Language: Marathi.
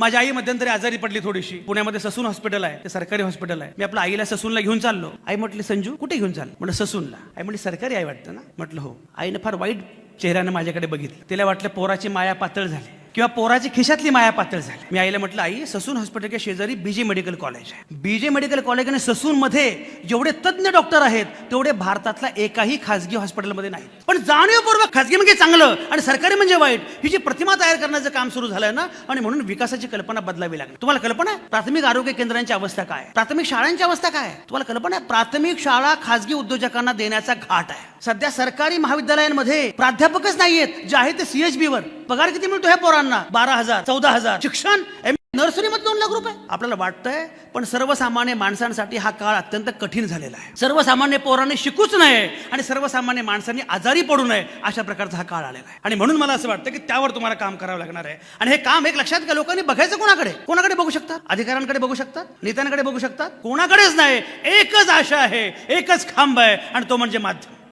माझी आई मध्यंतरी आजारी पडली थोडीशी. पुण्यामध्ये ससून हॉस्पिटल आहे ते सरकारी हॉस्पिटल आहे. मी आपल्या आईला ससूनला घेऊन चाललो. आई म्हटली संजू कुठे घेऊन चाललो म्हटलं ससूनला. आई म्हटली सरकारी आई वाटतं ना? म्हटलं हो. आईनं फार वाईट चेहऱ्यानं माझ्याकडे बघितलं. तिला वाटलं पोराची माया पातळ झाली. किंवा पोराची खिशातली माया पातळ झाली. मी आईला म्हटलं आई ससून हॉस्पिटलच्या शेजारी बीजे मेडिकल कॉलेज आहे. बीजे मेडिकल कॉलेज आणि ससून मध्ये जेवढे तज्ज्ञ डॉक्टर आहेत तेवढे भारतातला एकाही खासगी हॉस्पिटलमध्ये नाही पण जाणीवपूर्वक खासगी म्हणजे चांगलं आणि सरकारी म्हणजे वाईट ही जी प्रतिमा तयार करण्याचं काम सुरू झालंय ना आणि म्हणून विकासाची कल्पना बदलावी लागली. तुम्हाला कल्पना आहे? प्राथमिक आरोग्य केंद्रांची अवस्था काय प्राथमिक शाळांची अवस्था काय आहे? तुम्हाला कल्पना आहे? प्राथमिक शाळा खासगी उद्योजकांना देण्याचा घाट आहे. सध्या सरकारी महाविद्यालयांमध्ये प्राध्यापकच नाहीयेत जे आहे ते सीएचबी वर. पगार किती मिळतो ह्या पोरांना? बारा हजार चौदा हजार. शिक्षण? नर्सरी मध्ये दोन लाख रुपये? आपल्याला वाटतंय पण सर्वसामान्य माणसांसाठी हा काळ अत्यंत कठीण झालेला आहे. सर्वसामान्य पोरांनी शिकूच नये आणि सर्वसामान्य माणसांनी आजारी पडू नये अशा प्रकारचा हा काळ आलेला आहे. आणि म्हणून मला असं वाटतं की त्यावर तुम्हाला काम करावं लागणार आहे. आणि हे काम एक लक्षात घ्या लोकांनी बघायचं कोणाकडे? कोणाकडे बघू शकतात? अधिकाऱ्यांकडे बघू शकतात? नेत्यांकडे बघू शकतात? कोणाकडेच नाही. एकच आशा आहे एकच खांब आहे आणि तो म्हणजे माध्यम.